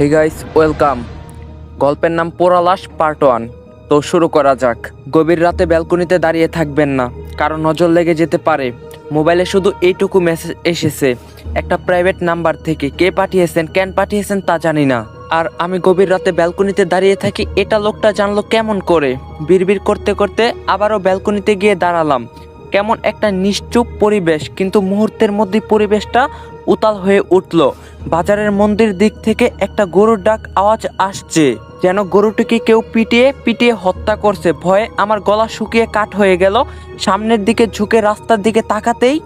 Hey guys welcome গল্পের নাম পোড়ালাস part one তো শুরু করা যাক। গভীর রাতে ব্যালকনিতে দাঁড়িয়ে থাকবেন না। কারণ নজর লেগে যেতে পারে। মোবাইলে শুধু এইটুকু মেসেজ এসেছে। একটা প্রাইভেট নাম্বার থেকে কে পাঠিয়েছেন, কেন পাঠিয়েছেন তা জানি না। আর আমি গভীর রাতে ব্যালকনিতে দাঁড়িয়ে থাকি, এটা লোকটা জানলো কেমন করে। বিড়বিড় করতে করতে আবারও ব্যালকনিতে গিয়ে দাঁড়ালাম। কেমন একটা নিশ্চুপ পরিবেশ, কিন্তু মুহূর্তের মধ্যে পরিবেশটা উতাল হয়ে উঠল। বাজারের মন্দির দিক থেকে একটা গরুর ডাক আওয়াজ আসছে। যেন গরুটিকে কেউ পিটিয়ে পিটিয়ে হত্যা করছে। ভয়ে আমার গলা শুকিয়ে কাঠ হয়ে গেল। সামনের দিকে ঝুঁকে রাস্তার দিকে তাকাতেই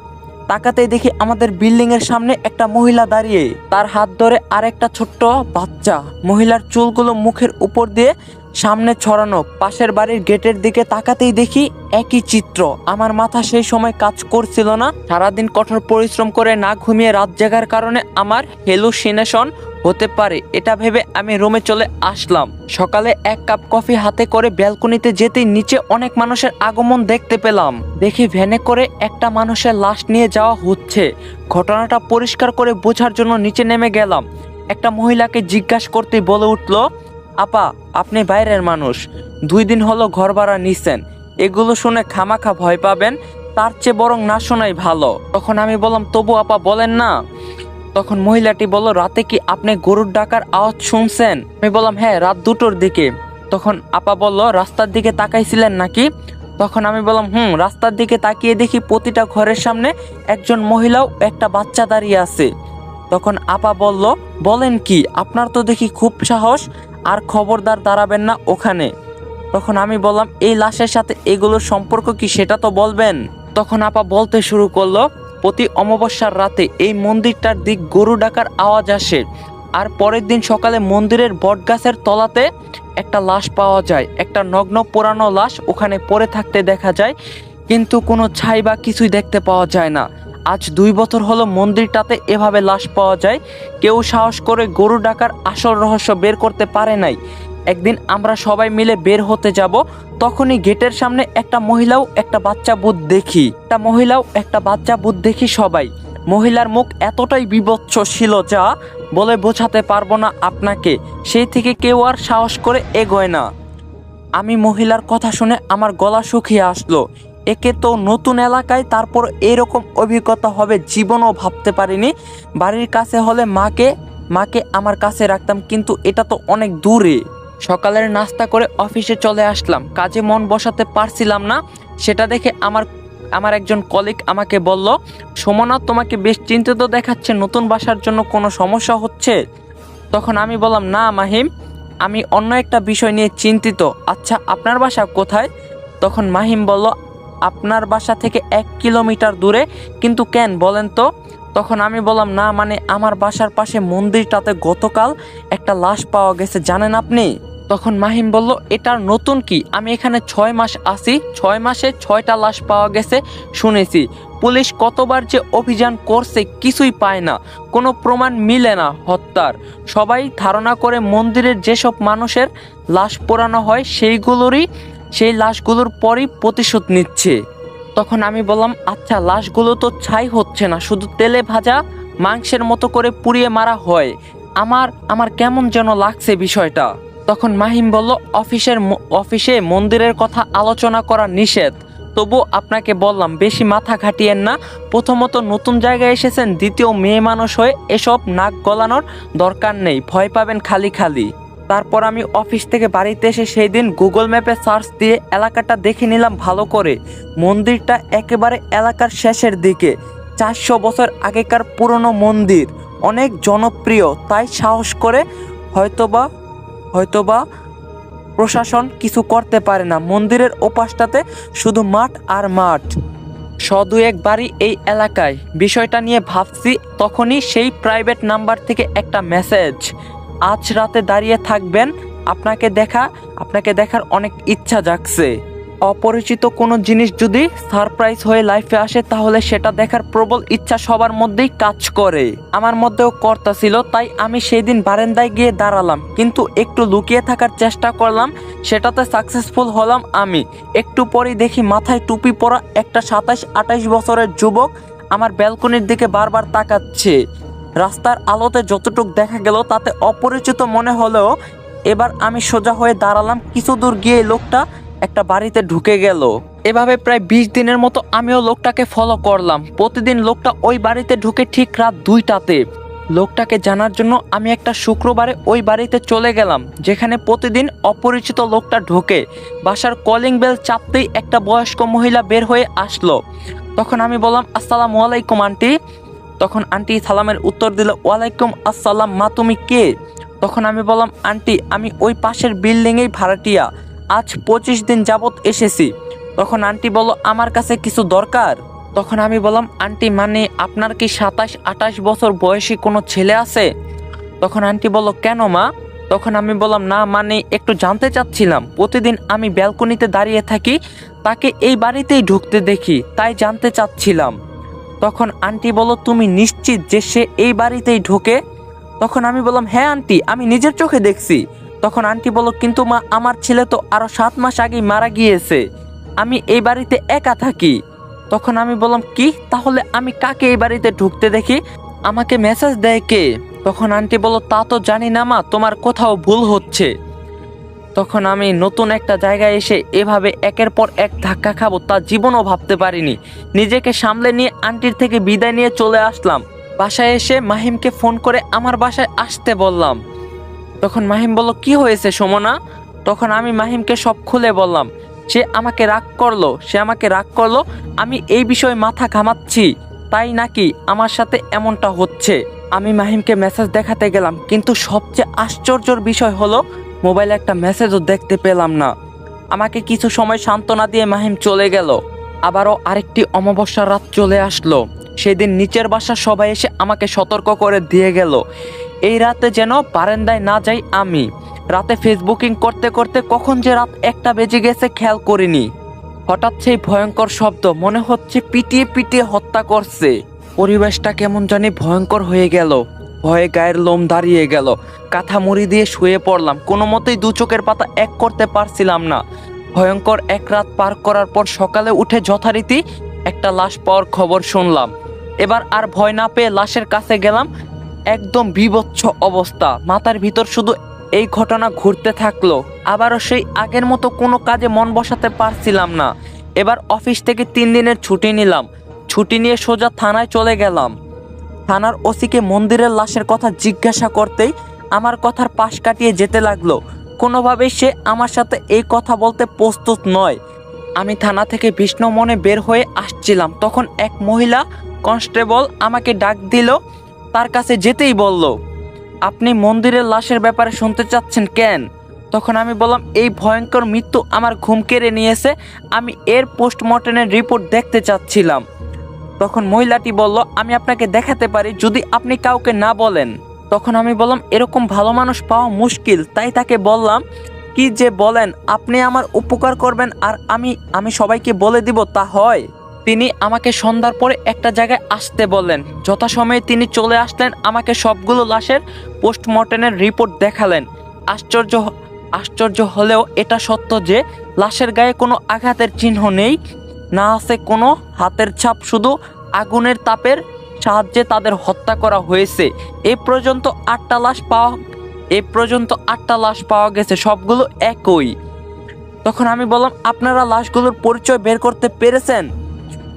তাকাতেই দেখি আমাদের বিল্ডিং এর সামনে একটা মহিলা দাঁড়িয়ে। তার হাত ধরে আরেকটা ছোট্ট বাচ্চা। মহিলার চুলগুলো মুখের উপর দিয়ে সামনে ছড়ানো পাশের বাড়ির গেটের দিকে তাকাতেই দেখি একই চিত্র। আমার মাথা সেই সময় কাজ করছিল না। সারাদিন কঠোর পরিশ্রম করে না ঘুমিয়ে রাত জাগার কারণে আমার হেলুসিনেশন হতে পারে। এটা ভেবে আমি রুমে চলে আসলাম। সকালে এক কাপ কফি হাতে করে ব্যালকনিতে যেতেই নিচে অনেক মানুষের আগমন দেখতে পেলাম। দেখি ভ্যানে করে একটা মানুষের লাশ নিয়ে যাওয়া হচ্ছে। ঘটনাটা পরিষ্কার করে বোঝার জন্য নিচে নেমে গেলাম। একটা মহিলাকে জিজ্ঞাসা করতে বলে উঠল আপা, আপনি বাইরের মানুষ। দুই দিন হলো ঘর ভাড়া নিছেন। এগুলো শুনে খামাখা ভয় পাবেন, তার চেয়ে বরং না শোনাই ভালো। তখন আমি বললাম, তবু আপা, বলেন না। তখন মহিলাটি বলল, রাতে কি আপনি গরুর ডাকার আওয়াজ শুনছেন? আমি বললাম হ্যাঁ রাত দুটোর দিকে। তখন আপা বলল, রাস্তার দিকে তাকাইছিলেন নাকি? তখন আমি বললাম, হুম, রাস্তার দিকে তাকিয়ে দেখি প্রতিটা ঘরের সামনে একজন মহিলাও একটা বাচ্চা দাঁড়িয়ে আছে। তখন আপা বলল, বলেন কি, আপনার তো দেখি খুব সাহস। আর খবরদার দাঁড়াবেন না ওখানে। তখন আমি বললাম, এই লাশের সাথে এগুলোর সম্পর্ক কি সেটা তো বলবেন? তখন আপা বলতে শুরু করল, প্রতি অমাবস্যার রাতে এই মন্দিরটার দিক গরু ডাকার আওয়াজ আসে। আর পরের দিন সকালে মন্দিরের বটগাছের তলাতে একটা লাশ পাওয়া যায়। একটা নগ্ন পোড়ানো লাশ ওখানে পড়ে থাকতে দেখা যায়, কিন্তু কোনো ছাই বা কিছুই দেখতে পাওয়া যায় না। আজ দুই বছর হলো মন্দিরটাতে এভাবে লাশ পাওয়া যায়। কেউ সাহস করে গরু ডাকার আসল রহস্য বের করতে পারে নাই। একদিন আমরা সবাই মিলে বের হতে যাব, তখনই গেটের সামনে একটা মহিলাও একটা বাচ্চা বুধ দেখি। একটা মহিলাও একটা বাচ্চা বুধ দেখি সবাই। মহিলার মুখ এতটাই বিবচ্ছ ছিল যা বলে বোঝাতে পারব না আপনাকে, সেই থেকে কেউ আর সাহস করে এগোয় না। আমি মহিলার কথা শুনে আমার গলা শুকিয়ে আসলো। একে তো নতুন এলাকায় তারপর এরকম অভিজ্ঞতা হবে জীবনও ভাবতে পারিনি। বাড়ির কাছে হলে মাকে মাকে আমার কাছে রাখতাম, কিন্তু এটা তো অনেক দূরে। সকালের নাস্তা করে অফিসে চলে আসলাম। কাজে মন বসাতে পারছিলাম না। সেটা দেখে আমার আমার একজন কলিগ আমাকে বলল, সোমনা, তোমাকে বেশ চিন্তিত দেখাচ্ছে। নতুন বাসার জন্য কোনো সমস্যা হচ্ছে? তখন আমি বললাম, না মাহিম, আমি অন্য একটা বিষয় নিয়ে চিন্তিত। আচ্ছা আপনার বাসা কোথায়? তখন মাহিম বলল আপনার বাসা থেকে এক কিলোমিটার দূরে। কিন্তু কেন বলেন তো? তখন আমি বললাম, না মানে আমার বাসার পাশে মন্দিরটাতে গতকাল একটা লাশ পাওয়া গেছে, জানেন আপনি? তখন মাহিম বলল, এটার নতুন কি? আমি এখানে ছয় মাস আছি, ছয় মাসে ছয়টা লাশ পাওয়া গেছে, শুনেছি। পুলিশ কতবার যে অভিযান করছে, কিছুই পায় না। কোনো প্রমাণ মিলে না হত্যার। সবাই ধারণা করে মন্দিরের যেসব মানুষের লাশ পোড়ানো হয়, সেইগুলোরই সেই লাশগুলোর পরই প্রতিশোধ নিচ্ছে। তখন আমি বললাম আচ্ছা লাশগুলো তো ছাই হচ্ছে না, শুধু তেলে ভাজা, মাংসের মতো করে পুড়িয়ে মারা হয়। আমার আমার কেমন যেন লাগছে বিষয়টা। তখন মাহিম বলল, অফিসের অফিসে মন্দিরের কথা আলোচনা করা নিষেধ। তবু আপনাকে বললাম, বেশি মাথা ঘাটিয়েন না। প্রথমত নতুন জায়গায় এসেছেন, দ্বিতীয় মেয়ে মানুষ হয়ে এসব নাক গলানোর দরকার নেই। ভয় পাবেন খালি খালি। তারপর আমি অফিস থেকে বাড়িতে এসে সেই দিন গুগল ম্যাপে সার্চ দিয়ে এলাকাটা দেখে নিলাম ভালো করে। মন্দিরটা একেবারে এলাকার শেষের দিকে, চারশো বছর আগেকার পুরনো মন্দির। অনেক জনপ্রিয়, তাই সাহস করে হয়তোবা হয়তোবা প্রশাসন কিছু করতে পারে না। মন্দিরের ওপাশটাতে শুধু মাঠ আর মাঠ। সদু এক বাড়ি এই এলাকায়। বিষয়টা নিয়ে ভাবছি, তখনই সেই প্রাইভেট নাম্বার থেকে একটা মেসেজ আজ রাতে দাঁড়িয়ে থাকবেন, আপনাকে দেখা, আপনাকে দেখার অনেক ইচ্ছা জাগছে। অপরিচিত কোনো জিনিস যদি সারপ্রাইজ হয়ে লাইফে আসে, তাহলে সেটা দেখার প্রবল ইচ্ছা সবার মধ্যেই কাজ করে। আমার মধ্যেও কর্তা ছিল, তাই আমি সেই দিন বারান্দায় গিয়ে দাঁড়ালাম। কিন্তু একটু লুকিয়ে থাকার চেষ্টা করলাম, সেটাতে সাকসেসফুল হলাম আমি। একটু পরেই দেখি মাথায় টুপি পরা একটা সাতাশ আঠাশ বছরের যুবক আমার ব্যালকনির দিকে বারবার তাকাচ্ছে। রাস্তার আলোতে যতটুক দেখা গেল তাতে অপরিচিত মনে হলেও এবার আমি সোজা হয়ে দাঁড়ালাম কিছু দূর গিয়ে লোকটা একটা বাড়িতে ঢুকে গেল। এভাবে প্রায় বিশ দিনের মতো আমিও লোকটাকে ফলো করলাম। প্রতিদিন লোকটা ওই বাড়িতে ঢুকে ঠিক রাত দুইটাতে। লোকটাকে জানার জন্য আমি একটা শুক্রবারে ওই বাড়িতে চলে গেলাম, যেখানে প্রতিদিন অপরিচিত লোকটা ঢোকে। বাসার কলিং বেল চাপতেই একটা বয়স্ক মহিলা বের হয়ে আসলো। তখন আমি বললাম, আসসালামু আলাইকুম, আন্টি। তখন আন্টি সালামের উত্তর দিল, ওয়ালাইকুম আসসালাম, মা তুমি কে? তখন আমি বললাম, আন্টি, আমি ওই পাশের বিল্ডিংয়েই ভাড়াটিয়া, আজ পঁচিশ দিন যাবত এসেছি। তখন আন্টি বলল, আমার কাছে কিছু দরকার? তখন আমি বললাম, আন্টি মানে আপনার কি সাতাশ, আঠাশ বছর বয়সী কোনো ছেলে আছে? তখন আন্টি বলল, কেন মা? তখন আমি বললাম, না মানে একটু জানতে চাচ্ছিলাম, প্রতিদিন আমি ব্যালকনিতে দাঁড়িয়ে থাকি, তাকে এই বাড়িতেই ঢুকতে দেখি, তাই জানতে চাচ্ছিলাম। তখন আন্টি বলল, তুমি নিশ্চিত যে সে এই বাড়িতেই ঢোকে? তখন আমি বললাম হ্যাঁ আন্টি, আমি নিজের চোখে দেখছি। তখন আন্টি বলল, কিন্তু মা, আমার ছেলে তো আরও সাত মাস আগেই মারা গিয়েছে। আমি এই বাড়িতে একা থাকি। তখন আমি বললাম, কি? তাহলে আমি কাকে এই বাড়িতে ঢুকতে দেখি? আমাকে মেসেজ দেয় কে? তখন আন্টি বলল, তা তো জানি না মা, তোমার কোথাও ভুল হচ্ছে। তখন আমি নতুন একটা জায়গায় এসে এভাবে একের পর এক ধাক্কা খাব তা জীবনও ভাবতে পারিনি। নিজেকে সামলে নিয়ে আন্টির থেকে বিদায় নিয়ে চলে আসলাম। বাসায় এসে মাহিমকে ফোন করে আমার বাসায় আসতে বললাম। তখন মাহিম বলল, কি হয়েছে সুমনা? তখন আমি মাহিমকে সব খুলে বললাম, সে আমাকে রাগ করল, সে আমাকে রাগ করল, আমি এই বিষয়ে মাথা ঘামাচ্ছি। তাই নাকি আমার সাথে এমনটা হচ্ছে? আমি মাহিমকে মেসেজ দেখাতে গেলাম, কিন্তু সবচেয়ে আশ্চর্যর বিষয় হলো মোবাইলে একটা মেসেজও দেখতে পেলাম না। আমাকে কিছু সময় সান্ত্বনা দিয়ে মাহিম চলে গেল। আবারও আরেকটি অমাবস্যার রাত চলে আসলো। সেদিন নিচের বাসা সবাই এসে আমাকে সতর্ক করে দিয়ে গেল। এই রাতে যেন বারান্দায় না যাই আমি। রাতে ফেসবুকিং করতে করতে কখন যে রাত একটা বেজে গেছে খেয়াল করিনি। হঠাৎ সেই ভয়ঙ্কর শব্দ মনে হচ্ছে পিটিয়ে পিটিয়ে হত্যা করছে। পরিবেশটা কেমন জানি ভয়ঙ্কর হয়ে গেল। ভয়ে গায়ের লোম দাঁড়িয়ে গেল। কাঁথা মুড়ি দিয়ে শুয়ে পড়লাম। কোনো মতেই দু চোখের পাতা এক করতে পারছিলাম না। ভয়ঙ্কর এক রাত পার করার পর সকালে উঠে যথারীতি একটা লাশ পাওয়ার খবর শুনলাম। এবার আর ভয় না পেয়ে লাশের কাছে গেলাম। একদম বিভৎস অবস্থা। মাথার ভিতর শুধু এই ঘটনা ঘুরতে থাকল। আবারও সেই আগের মতো কোনো কাজে মন বসাতে পারছিলাম না। এবার অফিস থেকে তিন দিনের ছুটি নিলাম। ছুটি নিয়ে সোজা থানায় চলে গেলাম। থানার ওসিকে মন্দিরের লাশের কথা জিজ্ঞাসা করতেই আমার কথার পাশ কাটিয়ে যেতে লাগল। কোনোভাবেই সে আমার সাথে এই কথা বলতে প্রস্তুত নয়। আমি থানা থেকে বিষ্ণু মনে বের হয়ে আসছিলাম। তখন এক মহিলা কনস্টেবল আমাকে ডাক দিল, তার কাছে যেতেই বলল, আপনি মন্দিরের লাশের ব্যাপারে শুনতে চাচ্ছেন কেন? তখন আমি বললাম, এই ভয়ঙ্কর মৃত্যু আমার ঘুম কেড়ে নিয়েছে। আমি এর পোস্টমর্টমের রিপোর্ট দেখতে চাচ্ছিলাম। তখন মহিলাটি বলল, আমি আপনাকে দেখাতে পারি, যদি আপনি কাউকে না বলেন। তখন আমি বললাম, এরকম ভালো মানুষ পাওয়া মুশকিল। তাই তাকে বললাম, কি যে বলেন, আপনি আমার উপকার করবেন আর আমি আমি সবাইকে বলে দিব, তা হয়। তিনি আমাকে সন্ধ্যার পরে একটা জায়গায় আসতে বললেন। যথাসময়ে তিনি চলে আসলেন, আমাকে সবগুলো লাশের পোস্টমর্টমের রিপোর্ট দেখালেন। আশ্চর্য আশ্চর্য হলেও এটা সত্য যে, লাশের গায়ে কোনো আঘাতের চিহ্ন নেই না আছে কোনো হাতের ছাপ, শুধু আগুনের তাপের সাহায্যে তাদের হত্যা করা হয়েছে। এ পর্যন্ত আটটা লাশ পাওয়া, এ পর্যন্ত আটটা লাশ পাওয়া গেছে, সবগুলো একই। তখন আমি বললাম, আপনারা লাশগুলোর পরিচয় বের করতে পেরেছেন?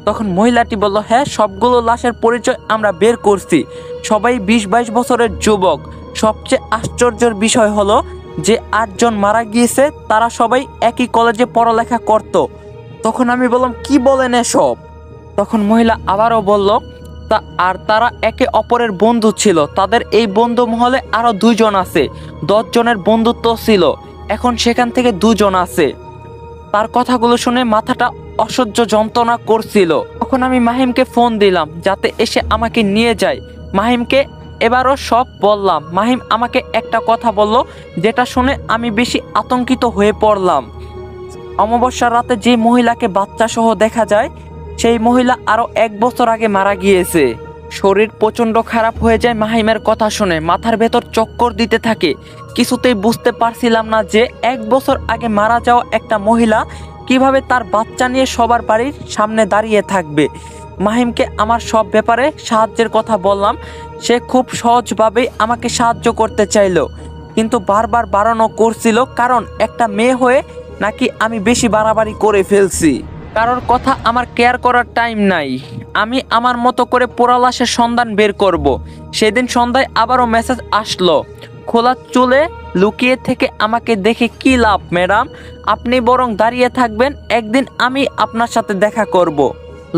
তখন মহিলাটি বলল হ্যাঁ সবগুলো লাশের পরিচয় আমরা বের করছি। সবাই বিশ বাইশ বছরের যুবক। সবচেয়ে আশ্চর্যের বিষয় হলো যে আটজন মারা গিয়েছে, তারা সবাই একই কলেজে পড়ালেখা করত। তখন আমি বললাম, কি বলেন এসব? তখন মহিলা আবারও বলল, তা, আর তারা একে অপরের বন্ধু ছিল। তাদের এই বন্ধু মহলে আরও দুইজন আছে। দশ জনের বন্ধুত্ব ছিল। এখন সেখান থেকে দুজন আছে। তার কথাগুলো শুনে মাথাটা অসহ্য যন্ত্রণা করছিল। তখন আমি মাহিমকে ফোন দিলাম, যাতে এসে আমাকে নিয়ে যায়। মাহিমকে এবারও সব বললাম। মাহিম আমাকে একটা কথা বলল, যেটা শুনে আমি বেশি আতঙ্কিত হয়ে পড়লাম। অমাবস্যার রাতে যে মহিলাকে বাচ্চা সহ দেখা যায়, সেই মহিলা আরও এক বছর আগে মারা গিয়েছে। শরীর প্রচণ্ড খারাপ হয়ে যায় মাহিমের কথা শুনে। মাথার ভেতর চক্কর দিতে থাকে। কিছুতেই বুঝতে পারছিলাম না যে এক বছর আগে মারা যাওয়া একটা মহিলা কীভাবে তার বাচ্চা নিয়ে সবার বাড়ির সামনে দাঁড়িয়ে থাকবে। মাহিমকে আমার সব ব্যাপারে সাহায্যের কথা বললাম। সে খুব সহজভাবেই আমাকে সাহায্য করতে চাইলো। কিন্তু বারবার বাড়ানো করছিল, কারণ একটা মেয়ে হয়ে নাকি আমি বেশি বাড়াবাড়ি করে ফেলছি? কারোর কথা আমার কেয়ার করার টাইম নাই। আমি আমার মতো করে পোড়ালাশের সন্ধান বের করব। সেদিন সন্ধ্যায় আবারও মেসেজ আসলো। খোলা চুলে লুকিয়ে থেকে আমাকে দেখে কি লাভ, ম্যাডাম? আপনি বরং দাঁড়িয়ে থাকবেন, একদিন আমি আপনার সাথে দেখা করব।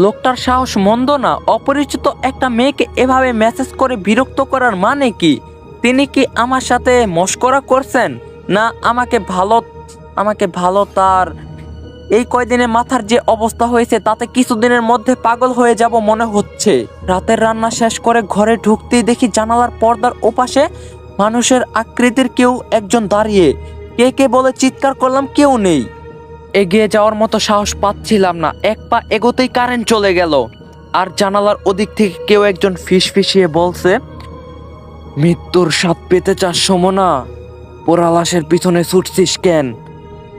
লোকটার সাহস মন্দ না, অপরিচিত একটা মেয়েকে এভাবে মেসেজ করে বিরক্ত করার মানে কি? তিনি কি আমার সাথে মস্করা করছেন? না, আমাকে ভালো আমাকে ভালো তার। এই কয়দিনে মাথার যে অবস্থা হয়েছে, তাতে কিছুদিনের মধ্যে পাগল হয়ে যাব মনে হচ্ছে। রাতের রান্না শেষ করে ঘরে ঢুকতেই দেখি জানালার পর্দার ওপাশে মানুষের আকৃতির কেউ একজন দাঁড়িয়ে। কে কে বলে চিৎকার করলাম কেউ নেই। এগিয়ে যাওয়ার মতো সাহস পাচ্ছিলাম না। এক পা এগোতেই কারেন্ট চলে গেল। আর জানালার ওদিক থেকে কেউ একজন ফিস ফিসিয়ে বলছে, মৃত্যুর স্বাদ পেতে চাস, সমনা। পোড়ালাশের পিছনে ছুটছিস কেন?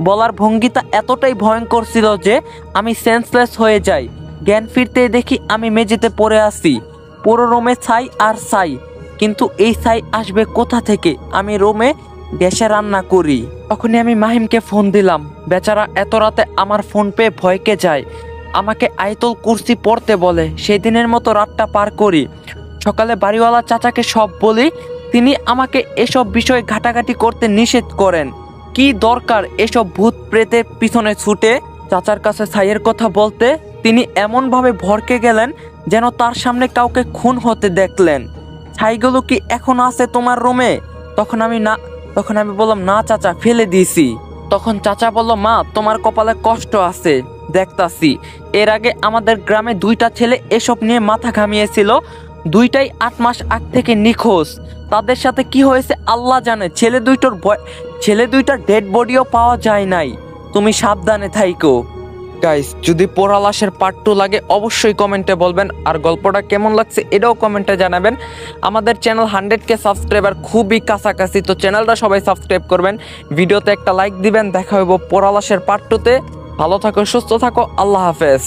বলার ভঙ্গিটা এতটাই ভয়ঙ্কর ছিল যে আমি সেন্সলেস হয়ে যাই। জ্ঞান ফিরতে দেখি আমি মেঝেতে পড়ে আসি পুরো রোমে ছাই আর ছাই। কিন্তু এই ছাই আসবে কোথা থেকে? আমি রোমে গ্যাসে রান্না করি। তখনই আমি মাহিমকে ফোন দিলাম। বেচারা এত রাতে আমার ফোন পেয়ে ভয়কে যায়? আমাকে আয়তল কুর্সি পড়তে বলে সেই দিনের মতো রাতটা পার করি। সকালে বাড়িওয়ালা চাচাকে সব বলি, তিনি আমাকে এসব বিষয় ঘাটাঘাটি করতে নিষেধ করেন। কি দরকার এসব ভূত প্রেতের পিছনে ছুটে চাচার কাছে ছাইয়ের কথা বলতে? তিনি এমনভাবে ভরকে গেলেন যেন তার সামনে কাউকে খুন হতে দেখলেন। ছাইগুলো কি এখন আছে তোমার রুমে? তখন আমি না তখন আমি বললাম, না চাচা, ফেলে দিয়েছি। তখন চাচা বলল, মা, তোমার কপালে কষ্ট আছে, দেখতাছি। এর আগে আমাদের গ্রামে দুইটা ছেলে এসব নিয়ে মাথা ঘামিয়েছিল। দুইটাই আট মাস আগ থেকে নিখোঁজ। তাদের সাথে কি হয়েছে আল্লাহ জানে। ছেলে দুইটোর ছেলে দুইটার ডেড বডিও পাওয়া যায় নাই। তুমি সাবধানে থাইকো। গাইস যদি পোড়ালাশের পার্ট টু লাগে, অবশ্যই কমেন্টে বলবেন। আর গল্পটা কেমন লাগছে এটাও কমেন্টে জানাবেন। আমাদের চ্যানেল হান্ড্রেড কে সাবস্ক্রাইবার খুবই কাছাকাছি, তো চ্যানেলটা সবাই সাবস্ক্রাইব করবেন। ভিডিওতে একটা লাইক দিবেন। দেখা হইব পোড়ালাশের পার্ট টুতে ভালো থাকো, সুস্থ থাকো। আল্লাহ হাফেজ।